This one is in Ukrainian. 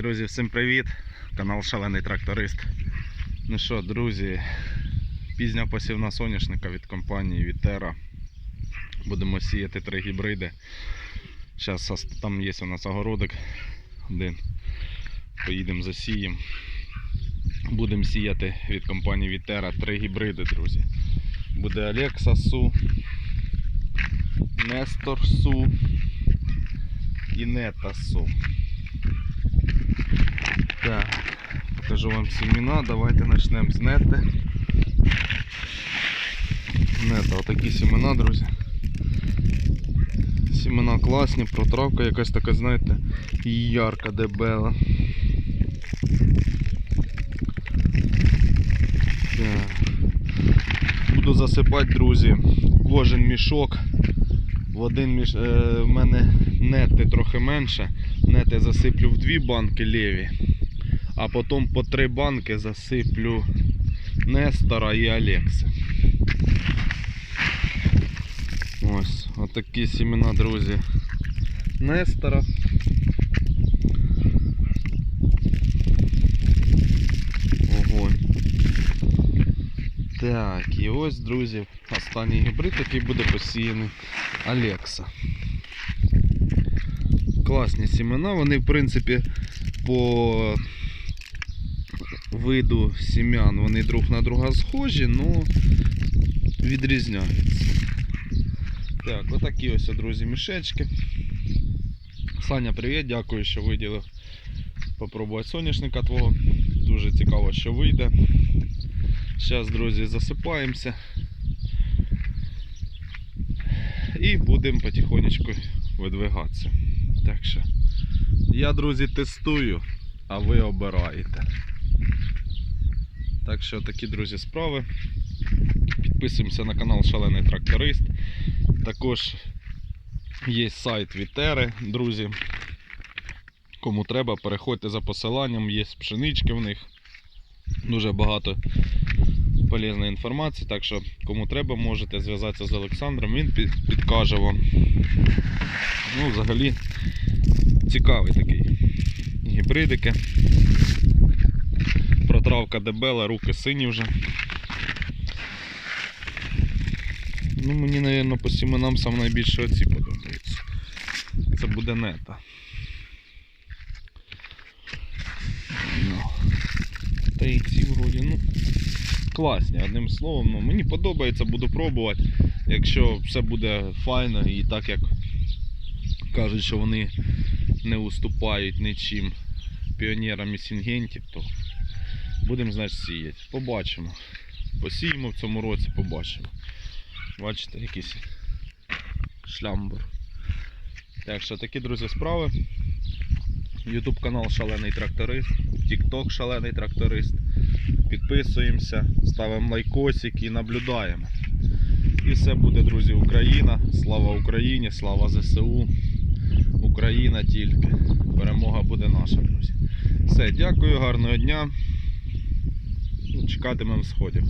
Друзі, всім привіт! Канал Шалений Тракторист. Ну що, друзі, пізня посівна соняшника від компанії Вітера. Будемо сіяти три гібриди. Зараз там є у нас огородик один. Поїдемо засіємо. Будемо сіяти від компанії Вітера три гібриди, друзі. Буде Alexa Су, Нестор Су і Нета Су. Так, покажу вам семена. Давайте почнемо з нети. Нета, отакі семена, друзі. Семена класні, протравка якась така, знаєте, ярка дебела. Так. Буду засипати, друзі, кожен мішок. В один міш... е, в мене нети трохи менше. Нети засиплю в дві банки ліві, а потім по три банки засиплю Нестора і Алекси. Ось, отакі сімена, друзі. Нестора. Огонь. Так, і ось, друзі, останній гібрид, який буде посіяний Алекса. Класні сімена, вони в принципі по виду сім'ян вони друг на друга схожі, але відрізняються. Так, отакі ось, друзі, мішечки. Саня, привіт, дякую, що виділив попробувати соняшника твого. Дуже цікаво, що вийде. Зараз, друзі, засипаємося. І будемо потихонечку видвигатися. Так що я, друзі, тестую, а ви обираєте. Так що такі, друзі, справи. Підписуємося на канал Шалений Тракторист. Також є сайт Вітери, друзі. Кому треба, переходьте за посиланням, є пшенички в них. Дуже багато полезної інформації. Так що, кому треба, можете зв'язатися з Олександром, він підкаже вам. Ну, взагалі, цікавий такий. Гібридики. Протравка дебела, руки сині вже. Ну, мені, мабуть, по сіменам сам найбільше оці подобаються. Це буде нета. Ну. Та і ці вроді, ну, класні, одним словом. Ну, мені подобається, буду пробувати. Якщо все буде файно і так як кажуть, що вони не уступають нічим піонерам і сінгентів, то будемо значить сіяти. Побачимо. Посіємо в цьому році, побачимо. Бачите, якийсь шлямбур. Так що такі, друзі, справи. YouTube канал Шалений Тракторист, TikTok Шалений Тракторист. Підписуємося, ставимо лайкосик і наблюдаємо. І все буде, друзі, Україна. Слава Україні, слава ЗСУ. Україна тільки. Перемога буде наша, друзі. Все, дякую, гарного дня чекатимемо сходів.